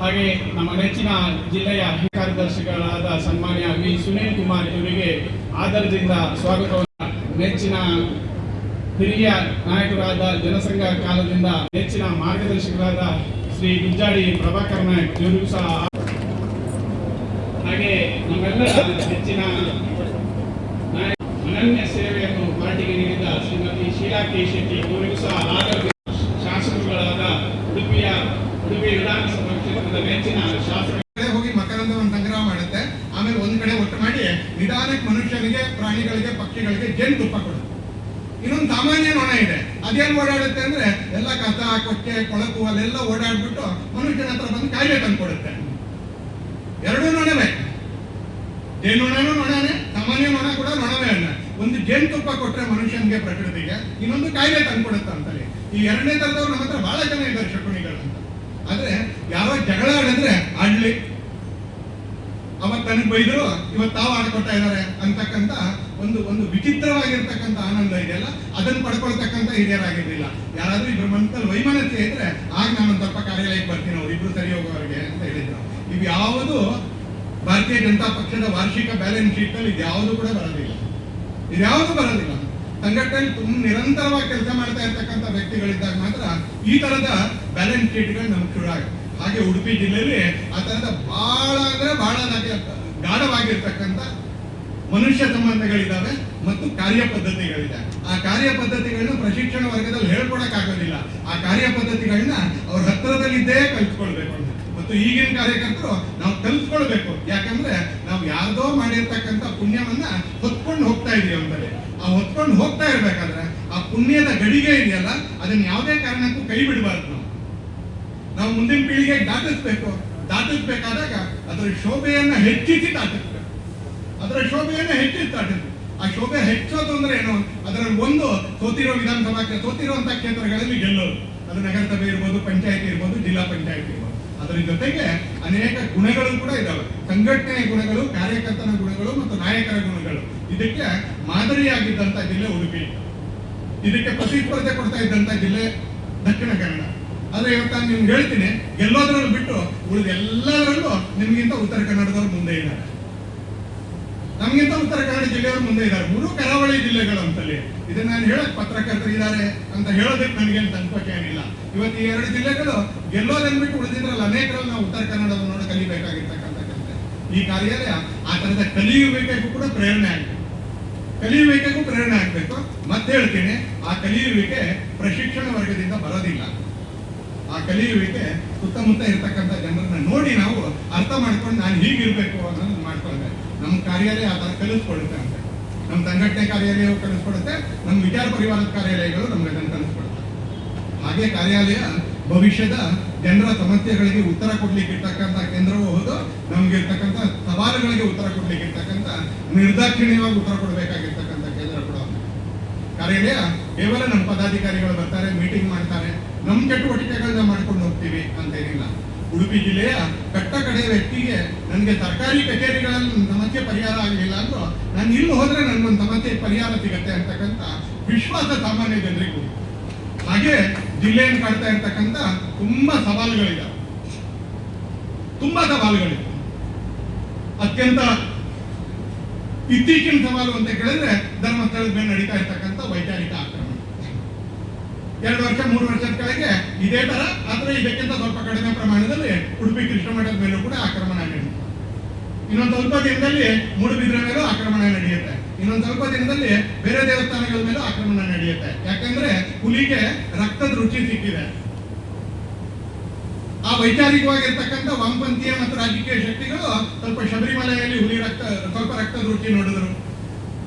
ಹಾಗೆ ನಮ್ಮ ನೆಚ್ಚಿನ ಜಿಲ್ಲೆಯ ಕಾರ್ಯದರ್ಶಿಗಳಾದ ಸನ್ಮಾನ್ಯ ವಿ ಸುನೀಲ್ ಕುಮಾರ್ ಇವರಿಗೆ ಆಧಾರದಿಂದ ಸ್ವಾಗತವನ್ನು ನೆಚ್ಚಿನ ಹಿರಿಯ ನಾಯಕರಾದ ಜನಸಂಘ ಕಾಲದಿಂದ ನೆಚ್ಚಿನ ಮಾರ್ಗದರ್ಶಕರಾದ ಶ್ರೀ ಗುಜ್ಜಾಡಿ ಪ್ರಭಾಕರ್ ನಾಯಕ್ ಇವರಿಗೂ ಸಹ ಹಾಗೆ ನಮ್ಮೆಲ್ಲರ ನೆಚ್ಚಿನ ಅನನ್ಯ ಸೇವೆಯನ್ನು ಪಾರ್ಟಿಗೆ ನೀಡಿದ ಶ್ರೀಮತಿ ಶೀಲಾ ಕೆ ಶೆಟ್ಟಿ ಇವರಿಗೂ ಸಹ ಆಧಾರದಿಂದ ಶಾಸಕರುಗಳಾದ ಉಡುಪಿಯ ಉಡುಪಿ ವಿಧಾನಸಭಾ ಕ್ಷೇತ್ರದ ನೆಚ್ಚಿನ ಶಾಸಕ ಕಡೆ ಹೋಗಿ ಮಕರಂದವನ್ನು ಸಂಗ್ರಹ ಮಾಡುತ್ತೆ ಆಮೇಲೆ ಒಂದ್ ಕಡೆ ಒಟ್ಟು ಮಾಡಿ ನಿಧಾನಕ್ಕೆ ಮನುಷ್ಯನಿಗೆ, ಪ್ರಾಣಿಗಳಿಗೆ, ಪಕ್ಷಿಗಳಿಗೆ ಜೇನುತುಪ್ಪ ಕೊಡುತ್ತೆ ಇನ್ನೊಂದು ಸಾಮಾನ್ಯ ನೊಣ ಇದೆ. ಅದೇನು ಓಡಾಡುತ್ತೆ ಅಂದ್ರೆ ಎಲ್ಲ ಕಸ, ಕೊಕ್ಕೆ, ಕೊಳಕು ಅಲ್ಲೆಲ್ಲ ಓಡಾಡ್ಬಿಟ್ಟು ಮನುಷ್ಯನ ಹತ್ರ ಬಂದು ಕಾಯಿಲೆ ತಂದ್ಕೊಡುತ್ತೆ. ಎರಡೂ ನೊಣವೇ. ಜೇನುನೊಣನೂ ನೊಣನೇ ಸಾಮಾನ್ಯ ನೊಣ ಕೂಡ ನೊಣವೇ ಅಲ್ಲ. ಒಂದು ಜೇನುತುಪ್ಪ ಕೊಟ್ಟರೆ ಮನುಷ್ಯನಿಗೆ ಪ್ರಕೃತಿಗೆ ಇನ್ನೊಂದು ಕಾಯಿಲೆ ತಂದ್ಕೊಡುತ್ತೆ ಅಂತಾರೆ ಈ ಎರಡನೇ ತರದವ್ರು ನಮ್ಮ ಹತ್ರ ಬಹಳ ಜನ ಇದ್ದಾರೆ ಶಕುನಿಗಳು ಅಂತ. ಆದ್ರೆ ಯಾವ ಜಗಳ ಆಡಿದ್ರೆ ಆಡ್ಲಿ. ಅವತ್ ನನಗೆ ಬೈದ್ರು, ಇವತ್ತು ತಾವು ಆಡ್ಕೊತಾ ಇದ್ದಾರೆ ಅಂತಕ್ಕಂಥ ಒಂದು ಒಂದು ವಿಚಿತ್ರವಾಗಿರ್ತಕ್ಕಂಥ ಆನಂದ ಇದೆಯಲ್ಲ? ಅದನ್ನ ಪಡ್ಕೊಳ್ತಕ್ಕಂಥ ಹಿರಿಯರಾಗಿರ್ಲಿಲ್ಲ. ಯಾರಾದ್ರೂ ಇಬ್ರು ಮನಸ್ಸಲ್ಲಿ ವೈಮಾನತೆ ಇದ್ರೆ, ಆಗ ನಾನು ಒಂದು ಸ್ವಲ್ಪ ಕಾರ್ಯಾಲಯಕ್ಕೆ ಬರ್ತೀನಿ ಅವ್ರು, ಇಬ್ರು ಸರಿ ಹೋಗೋರಿಗೆ ಅಂತ ಹೇಳಿದ್ರು. ಇವು ಯಾವುದು ಭಾರತೀಯ ಜನತಾ ಪಕ್ಷದ ವಾರ್ಷಿಕ ಬ್ಯಾಲೆನ್ಸ್ ಶೀಟ್ನಲ್ಲಿ ಇದ್ಯಾವುದು ಕೂಡ ಬರೋದಿಲ್ಲ. ಇದ್ಯಾವುದು ಬರೋದಿಲ್ಲ. ಸಂಘಟನೆ ತುಂಬ ನಿರಂತರವಾಗಿ ಕೆಲಸ ಮಾಡ್ತಾ ಇರ್ತಕ್ಕಂಥ ವ್ಯಕ್ತಿಗಳಿದ್ದಾಗ ಮಾತ್ರ ಈ ತರದ ಬ್ಯಾಲೆನ್ಸ್ ಶೀಟ್ಗಳು ನಮ್ಗೆ ಶುರು ಆಗುತ್ತೆ. ಹಾಗೆ ಉಡುಪಿ ಜಿಲ್ಲೆಯಲ್ಲಿ ಆ ತರದ ಬಹಳ ಅಂದ್ರೆ ಬಹಳ ಗಾಢವಾಗಿರ್ತಕ್ಕಂಥ ಮನುಷ್ಯ ಸಂಬಂಧಗಳಿದ್ದಾವೆ ಮತ್ತು ಕಾರ್ಯ ಪದ್ಧತಿಗಳಿದೆ ಆ ಕಾರ್ಯ ಪದ್ಧತಿಗಳನ್ನ ಪ್ರಶಿಕ್ಷಣ ವರ್ಗದಲ್ಲಿ ಹೇಳ್ಕೊಡಕ್ ಆಗೋದಿಲ್ಲ ಆ ಕಾರ್ಯ ಪದ್ಧತಿಗಳನ್ನ ಅವ್ರ ಹತ್ರದಲ್ಲಿದ್ದೇ ಕಲ್ತ್ಕೊಳ್ಬೇಕು. ಮತ್ತು ಈಗಿನ ಕಾರ್ಯಕರ್ತರು ನಾವು ಕಲ್ತ್ಕೊಳ್ಬೇಕು. ಯಾಕಂದ್ರೆ ನಾವು ಯಾರ್ದೋ ಮಾಡಿರ್ತಕ್ಕಂಥ ಪುಣ್ಯವನ್ನ ಹೊತ್ಕೊಂಡು ಹೋಗ್ತಾ ಇದೀವಿ ಅಂತಾರೆ. ಆ ಹೊತ್ಕೊಂಡು ಹೋಗ್ತಾ ಇರ್ಬೇಕಾದ್ರೆ ಆ ಪುಣ್ಯದ ಗಡಿಗೆ ಇದೆಯಲ್ಲ, ಅದನ್ನ ಯಾವುದೇ ಕಾರಣಕ್ಕೂ ಕೈ ಬಿಡಬಾರ್ದು ನಾವು. ನಾವು ಮುಂದಿನ ಪೀಳಿಗೆಗೆ ದಾಟಿಸ್ಬೇಕು. ದಾಟಿಸ್ಬೇಕಾದಾಗ ಅದರ ಶೋಭೆಯನ್ನು ಹೆಚ್ಚಿಸಿ ದಾಟಿಸ್ಬೇಕು. ಅದರ ಶೋಭೆಯನ್ನು ಹೆಚ್ಚಿಸಿ ದಾಟಿಸ್ಬೇಕು. ಆ ಶೋಭೆ ಹೆಚ್ಚೋದು ಅಂದ್ರೆ ಏನು? ಅದರಲ್ಲಿ ಒಂದು ಸೋತಿರೋ ವಿಧಾನಸಭಾ ಸೋತಿರುವಂತಹ ಕ್ಷೇತ್ರಗಳಲ್ಲಿ ಗೆಲ್ಲೋದು. ಅದು ನಗರಸಭೆ ಇರ್ಬೋದು, ಪಂಚಾಯತ್ ಇರ್ಬೋದು, ಜಿಲ್ಲಾ ಪಂಚಾಯತ್ ಇರ್ಬೋದು. ಅದರ ಜೊತೆಗೆ ಅನೇಕ ಗುಣಗಳು ಕೂಡ ಇದ್ದಾವೆ ಸಂಘಟನೆಯ ಗುಣಗಳು, ಕಾರ್ಯಕರ್ತನ ಗುಣಗಳು ಮತ್ತು ನಾಯಕರ ಗುಣಗಳು. ಇದಕ್ಕೆ ಮಾದರಿಯಾಗಿದ್ದಂತ ಜಿಲ್ಲೆ ಉಡುಪಿ. ಇದಕ್ಕೆ ಪ್ರತಿಸ್ಪರ್ಧೆ ಕೊಡ್ತಾ ಇದ್ದಂತ ಜಿಲ್ಲೆ ದಕ್ಷಿಣ ಕನ್ನಡ. ಆದ್ರೆ ಇವತ್ತು ನಾನು ನಿಮ್ಗೆ ಹೇಳ್ತೀನಿ ಗೆಲ್ಲೋದ್ರಲ್ಲಿ ಬಿಟ್ಟು ಉಳಿದ ಎಲ್ಲದರಲ್ಲೂ ನಿಮ್ಗಿಂತ ಉತ್ತರ ಕನ್ನಡದವ್ರು ಮುಂದೆ ಇದ್ದಾರೆ. ನಮ್ಗಿಂತ ಉತ್ತರ ಕನ್ನಡ ಜಿಲ್ಲೆಯವರು ಮುಂದೆ ಇದ್ದಾರೆ. ಮೂರು ಕರಾವಳಿ ಜಿಲ್ಲೆಗಳು ಅಂತಲ್ಲಿ ಇದನ್ನ ನಾನು ಹೇಳಕ್ ಪತ್ರಕರ್ತರು ಇದ್ದಾರೆ ಅಂತ ಹೇಳೋದಕ್ಕೆ ನನಗೇನು ಸಂಕೋಚ ಏನಿಲ್ಲ. ಇವತ್ತು ಈ ಎರಡು ಜಿಲ್ಲೆಗಳು ಗೆಲ್ಲೋದನ್ಬಿಟ್ಟು ಉಳಿದಿದ್ರಲ್ಲಿ ಅನೇಕರಲ್ಲಿ ನಾವು ಉತ್ತರ ಕನ್ನಡವನ್ನು ನೋಡಿ ಕಲಿಬೇಕಾಗಿರ್ತಕ್ಕಂಥ ಈ ಕಾರ್ಯಾಲಯ ಆ ತರದ ಕಲಿಯುವಿಕೆಗೂ ಕೂಡ ಪ್ರೇರಣೆ ಆಗ್ಬೇಕು. ಕಲಿಯುವಿಕೆಗೂ ಪ್ರೇರಣೆ ಆಗ್ಬೇಕು. ಮತ್ತೆ ಹೇಳ್ತೀನಿ ಆ ಕಲಿಯುವಿಕೆ ಪ್ರಶಿಕ್ಷಣ ವರ್ಗದಿಂದ ಬರೋದಿಲ್ಲ. ಆ ಕಲಿಯುವಿಕೆ ಸುತ್ತಮುತ್ತ ಇರ್ತಕ್ಕಂಥ ಜನರನ್ನ ನೋಡಿ ನಾವು ಅರ್ಥ ಮಾಡ್ಕೊಂಡು ನಾನು ಹೀಗಿರ್ಬೇಕು ಅನ್ನೋದು ಮಾಡ್ಕೊಂಡೆ ನಮ್ಮ ಕಾರ್ಯಾಲಯ ಅದನ್ನು ಕಲಿಸ್ಕೊಡುತ್ತೆ ಅಂತ ನಮ್ಮ ಸಂಘಟನೆ ಕಾರ್ಯಾಲಯವು ಕಲಿಸ್ಕೊಡುತ್ತೆ, ನಮ್ಮ ವಿಚಾರ ಪರಿವಾರದ ಕಾರ್ಯಾಲಯಗಳು ನಮ್ಗೆ ಅದನ್ನು ಕಲಿಸ್ಕೊಡುತ್ತೆ ಹಾಗೆ ಕಾರ್ಯಾಲಯ ಭವಿಷ್ಯದ ಜನರ ಸಮಸ್ಯೆಗಳಿಗೆ ಉತ್ತರ ಕೊಡ್ಲಿಕ್ಕೆ ಇರ್ತಕ್ಕಂಥ ಕೇಂದ್ರವೂ ಹೌದು, ನಮ್ಗೆ ಇರ್ತಕ್ಕಂಥ ಸವಾಲುಗಳಿಗೆ ಉತ್ತರ ಕೊಡ್ಲಿಕ್ಕೆ ಇರ್ತಕ್ಕಂಥ ನಿರ್ದಾಕ್ಷಿಣ್ಯವಾಗಿ ಉತ್ತರ ಕೊಡಬೇಕಾಗಿರ್ತಕ್ಕಂಥ. ಕಾರ್ಯಾಲಯ ಕೇವಲ ನಮ್ಮ ಪದಾಧಿಕಾರಿಗಳು ಬರ್ತಾರೆ ಮೀಟಿಂಗ್ ಮಾಡ್ತಾರೆ. ನಮ್ಮ ಚಟುವಟಿಕೆಗಳನ್ನ ಮಾಡ್ಕೊಂಡು ಹೋಗ್ತೀವಿ ಅಂತೇನಿಲ್ಲ ಉಡುಪಿ ಜಿಲ್ಲೆಯ ಕಟ್ಟ ಕಡೆಯ ವ್ಯಕ್ತಿಗೆ ನನಗೆ ಸರ್ಕಾರಿ ಕಚೇರಿಗಳಲ್ಲಿ ಸಮಸ್ಯೆ ಪರಿಹಾರ ಆಗಲಿಲ್ಲ ಅಂದ್ರೂ ನಾನು ಇಲ್ಲಿ ಹೋದ್ರೆ ನನ್ಗೊಂದು ಸಮಸ್ಯೆ ಪರಿಹಾರ ಸಿಗತ್ತೆ ಅಂತಕ್ಕಂಥ ವಿಶ್ವಾಸ ಸಾಮಾನ್ಯ ಜನರಿಗೂ. ಹಾಗೆ ಜಿಲ್ಲೆಯನ್ನು ಕಾಡ್ತಾ ಇರ್ತಕ್ಕಂಥ ತುಂಬಾ ಸವಾಲುಗಳಿದ್ದಾವೆ ತುಂಬಾ ಸವಾಲುಗಳಿವೆ ಅತ್ಯಂತ ಇತ್ತೀಚಿನ ಸವಾಲು ಅಂತ ಕೇಳಿದ್ರೆ ಧರ್ಮಸ್ಥಳದ ಮೇಲೆ ನಡೀತಾ ಇರ್ತಕ್ಕಂಥ ವೈಚಾರಿಕ ಆಕ್ರಮಣ. ಎರಡು ವರ್ಷ, ಮೂರು ವರ್ಷದ ಕೆಳಗೆ ಇದೇ ತರ, ಆದ್ರೆ ಇದಕ್ಕಿಂತ ಸ್ವಲ್ಪ ಕಡಿಮೆ ಪ್ರಮಾಣದಲ್ಲಿ ಉಡುಪಿ ಕೃಷ್ಣ ಮಠದ ಮೇಲೂ ಕೂಡ ಆಕ್ರಮಣ ನಡೆಯುತ್ತೆ ಇನ್ನೊಂದು ಸ್ವಲ್ಪ ದಿನದಲ್ಲಿ ಮೂಡುಬಿದ್ರ ಮೇಲೂ ಆಕ್ರಮಣ ನಡೆಯುತ್ತೆ. ಇನ್ನೊಂದು ಸ್ವಲ್ಪ ದಿನದಲ್ಲಿ ಬೇರೆ ದೇವಸ್ಥಾನಗಳ ಮೇಲೂ ಆಕ್ರಮಣ ನಡೆಯುತ್ತೆ. ಯಾಕಂದ್ರೆ ಹುಲಿಗೆ ರಕ್ತದ ರುಚಿ ಸಿಕ್ಕಿದೆ. ಆ ವೈಚಾರಿಕವಾಗಿರ್ತಕ್ಕಂಥ ವಾಮಪಂಥೀಯ ಮತ್ತು ರಾಜಕೀಯ ಶಕ್ತಿಗಳು ಸ್ವಲ್ಪ ಶಬರಿಮಲೆಯಲ್ಲಿ ಹುಲಿ ರಕ್ತ, ಸ್ವಲ್ಪ ರಕ್ತದ ರುಚಿ ನೋಡಿದ್ರು.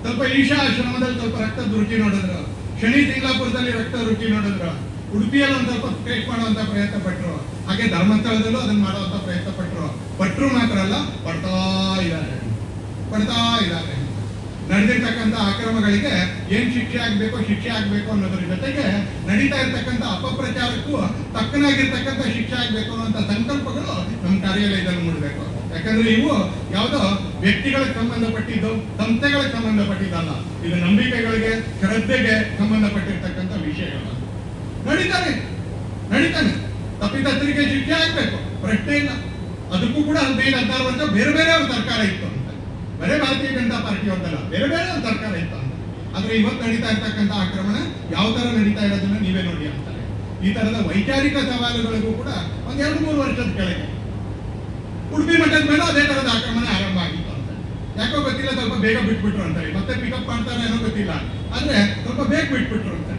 ಸ್ವಲ್ಪ ಈಶಾ ಆಶ್ರಮದಲ್ಲಿ ಸ್ವಲ್ಪ ರಕ್ತದ ರುಚಿ ನೋಡಿದ್ರು. ಶನಿ ಸಿಂಗ್ಲಾಪುರದಲ್ಲಿ ರಕ್ತ ರುಚಿ ನೋಡಿದ್ರು. ಉಡುಪಿಯಲ್ಲಿ ಒಂದು ಸ್ವಲ್ಪ ಕ್ರಿಯೇಟ್ ಮಾಡುವಂತ ಪ್ರಯತ್ನ ಪಟ್ಟರು ಹಾಗೆ ಧರ್ಮಸ್ಥಳದಲ್ಲೂ ಅದನ್ನ ಮಾಡುವಂತ ಪ್ರಯತ್ನ ಪಟ್ಟರು ಪಟ್ರು ಮಾತ್ರ ಅಲ್ಲ, ಪಡ್ತಾ ಇದ್ದಾರೆ. ಪಡ್ತಾ ಇದ್ದಾರೆ. ನಡೆದಿರ್ತಕ್ಕಂಥ ಅಕ್ರಮಗಳಿಗೆ ಏನ್ ಶಿಕ್ಷೆ ಆಗ್ಬೇಕು ಶಿಕ್ಷೆ ಆಗ್ಬೇಕು ಅನ್ನೋದ್ರ ಜೊತೆಗೆ ನಡೀತಾ ಇರ್ತಕ್ಕಂಥ ಅಪಪ್ರಚಾರಕ್ಕೂ ತಕ್ಕನಾಗಿರ್ತಕ್ಕಂಥ ಶಿಕ್ಷೆ ಆಗ್ಬೇಕು ಅನ್ನುವಂಥ ಸಂಕಲ್ಪಗಳು ನಮ್ಮ ಕಾರ್ಯಾಲಯದಲ್ಲಿ ಮೂಡಬೇಕು. ಯಾಕಂದ್ರೆ ಇವು ಯಾವುದೋ ವ್ಯಕ್ತಿಗಳಿಗೆ ಸಂಬಂಧಪಟ್ಟಿದ್ದು ಸಂಸ್ಥೆಗಳಿಗೆ ಸಂಬಂಧಪಟ್ಟಿದ್ದಲ್ಲ. ಇದು ನಂಬಿಕೆಗಳಿಗೆ, ಶ್ರದ್ಧೆಗೆ ಸಂಬಂಧಪಟ್ಟಿರ್ತಕ್ಕಂಥ ವಿಷಯಗಳು. ನಡೀತಾನೆ ನಡೀತಾನೆ. ತಪ್ಪಿತಸ್ಥರಿಗೆ ಶಿಕ್ಷೆ ಆಗ್ಬೇಕು, ಪ್ರಶ್ನೆ ಇಲ್ಲ. ಅದಕ್ಕೂ ಕೂಡ ಹದಿನೈದು, ಹದಿನಾರು ವರ್ಷ ಬೇರೆ ಬೇರೆ ಸರ್ಕಾರ ಇತ್ತು. ಬರೇ ಭಾರತೀಯ ಜನತಾ ಪಾರ್ಟಿ ಒಂದಲ್ಲ ಬೇರೆ ಬೇರೆ ಒಂದು ಸರ್ಕಾರ ಇತ್ತು. ಆದ್ರೆ ಇವತ್ತು ನಡೀತಾ ಇರ್ತಕ್ಕಂಥ ಆಕ್ರಮಣ ಯಾವ ತರ ನಡೀತಾ ಇರೋದನ್ನ ನೀವೇ ನೋಡಿ ಅಂತಾರೆ. ಈ ತರದ ವೈಚಾರಿಕ ಸವಾಲುಗಳಿಗೂ ಕೂಡ ಒಂದ್ ಎರಡು ಮೂರು ವರ್ಷದ ಕೆಳಗೆ ಉಡುಪಿ ಮಠದ ಮೇಲೆ ಅದೇ ತರದ ಆಕ್ರಮಣ ಆರಂಭ ಆಗಿತ್ತು ಅಂತ. ಯಾಕೋ ಗೊತ್ತಿಲ್ಲ, ಸ್ವಲ್ಪ ಬೇಗ ಬಿಟ್ಬಿಟ್ರು ಅಂತಾರೆ ಮತ್ತೆ ಪಿಕಪ್ ಮಾಡ್ತಾರೆ ಏನೋ ಗೊತ್ತಿಲ್ಲ. ಆದ್ರೆ ಸ್ವಲ್ಪ ಬೇಗ ಬಿಟ್ಬಿಟ್ರು ಅಂತ.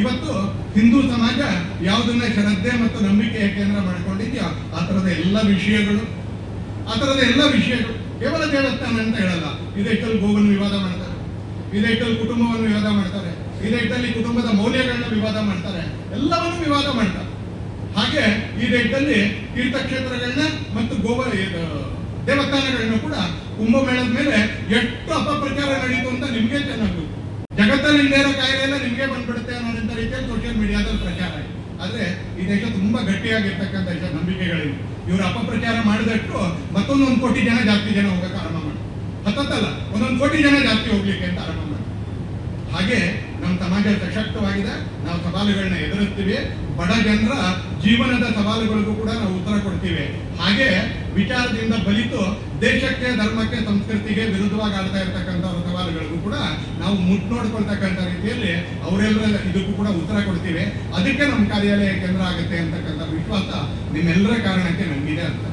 ಇವತ್ತು ಹಿಂದೂ ಸಮಾಜ ಯಾವುದನ್ನ ಶ್ರದ್ಧೆ ಮತ್ತು ನಂಬಿಕೆಯ ಕೇಂದ್ರ ಮಾಡ್ಕೊಂಡಿದ್ಯೋ, ಆ ತರದ ಎಲ್ಲ ವಿಷಯಗಳು, ಆ ತರದ ಎಲ್ಲ ವಿಷಯಗಳು ಕೇವಲ ದೇವಸ್ಥಾನ ಅಂತ ಹೇಳಲ್ಲ. ಇದೈತಲ್ಲಿ ಗೋವನ್ನು ವಿವಾದ ಮಾಡ್ತಾರೆ. ಇದೈತಲ್ಲಿ ಕುಟುಂಬವನ್ನು ವಿವಾದ ಮಾಡ್ತಾರೆ. ಇದೈತಲ್ಲಿ ಕುಟುಂಬದ ಮೌಲ್ಯಗಳನ್ನ ವಿವಾದ ಮಾಡ್ತಾರೆ. ಎಲ್ಲವನ್ನು ವಿವಾದ ಮಾಡ್ತಾರೆ. ಹಾಗೆ ಈ ದೇಶದಲ್ಲಿ ತೀರ್ಥಕ್ಷೇತ್ರಗಳನ್ನ ಮತ್ತು ಗೋವ ಇದು, ದೇವಸ್ಥಾನಗಳನ್ನ ಕೂಡ ಕುಂಭಮೇಳದ ಮೇಲೆ ಎಷ್ಟು ಅಪಪ್ರಚಾರ ನಡೀತು ಅಂತ ನಿಮ್ಗೆ ಚೆನ್ನಾಗಿ ಜಗತ್ತಲ್ಲಿ ಇಲ್ಲೇ ಇರೋ ಕಾಯಿಲೆ ಎಲ್ಲ ನಿಮ್ಗೆ ಬಂದ್ಬಿಡುತ್ತೆ ಅನ್ನೋಂಥ ರೀತಿಯಲ್ಲಿ ಸೋಷಿಯಲ್ ಮೀಡಿಯಾದಲ್ಲಿ ಪ್ರಚಾರ ಆಯ್ತು. ಆದ್ರೆ ದೇಶ ತುಂಬಾ ಗಟ್ಟಿಯಾಗಿರ್ತಕ್ಕಂಥ ದೇಶ, ನಂಬಿಕೆಗಳಿವೆ. ಇವರು ಅಪಪ್ರಚಾರ ಮಾಡಿದಷ್ಟು ಮತ್ತೊಂದು ಒಂದು ಕೋಟಿ ಜನ ಜಾಸ್ತಿ ಜನ ಹೋಗಕ್ಕೆ ಆರಂಭ ಮಾಡಿ ಹತ್ತತ್ತಲ್ಲ, ಒಂದೊಂದು ಕೋಟಿ ಜನ ಜಾಸ್ತಿ ಹೋಗ್ಲಿಕ್ಕೆ ಅಂತ ಆರಂಭ ಮಾಡಿ ಹಾಗೆ ನಮ್ಮ ಸಮಾಜ ಸಶಕ್ತವಾಗಿದೆ, ನಾವು ಸವಾಲುಗಳನ್ನ ಎದುರಿಸ್ತೀವಿ. ಬಡ ಜನರ ಜೀವನದ ಸವಾಲುಗಳಿಗೂ ಕೂಡ ನಾವು ಉತ್ತರ ಕೊಡ್ತೀವಿ. ಹಾಗೆ ವಿಚಾರದಿಂದ ಬಲಿತು ದೇಶಕ್ಕೆ, ಧರ್ಮಕ್ಕೆ, ಸಂಸ್ಕೃತಿಗೆ ವಿರುದ್ಧವಾಗಿ ಆಡ್ತಾ ಇರ್ತಕ್ಕಂಥ ಸವಾಲುಗಳಿಗೂ ಕೂಡ ನಾವು ಮುಟ್ ನೋಡ್ಕೊಳ್ತಕ್ಕಂಥ ರೀತಿಯಲ್ಲಿ ಅವರೆಲ್ಲರ ಇದಕ್ಕೂ ಕೂಡ ಉತ್ತರ ಕೊಡ್ತೀವಿ. ಅದಕ್ಕೆ ನಮ್ಮ ಕಾರ್ಯಾಲಯ ಕೇಂದ್ರ ಆಗುತ್ತೆ ಅಂತಕ್ಕಂಥ ವಿಶ್ವಾಸ ನಿಮ್ಮೆಲ್ಲರ ಕಾರಣಕ್ಕೆ ನಮಗಿದೆ ಅಂತ.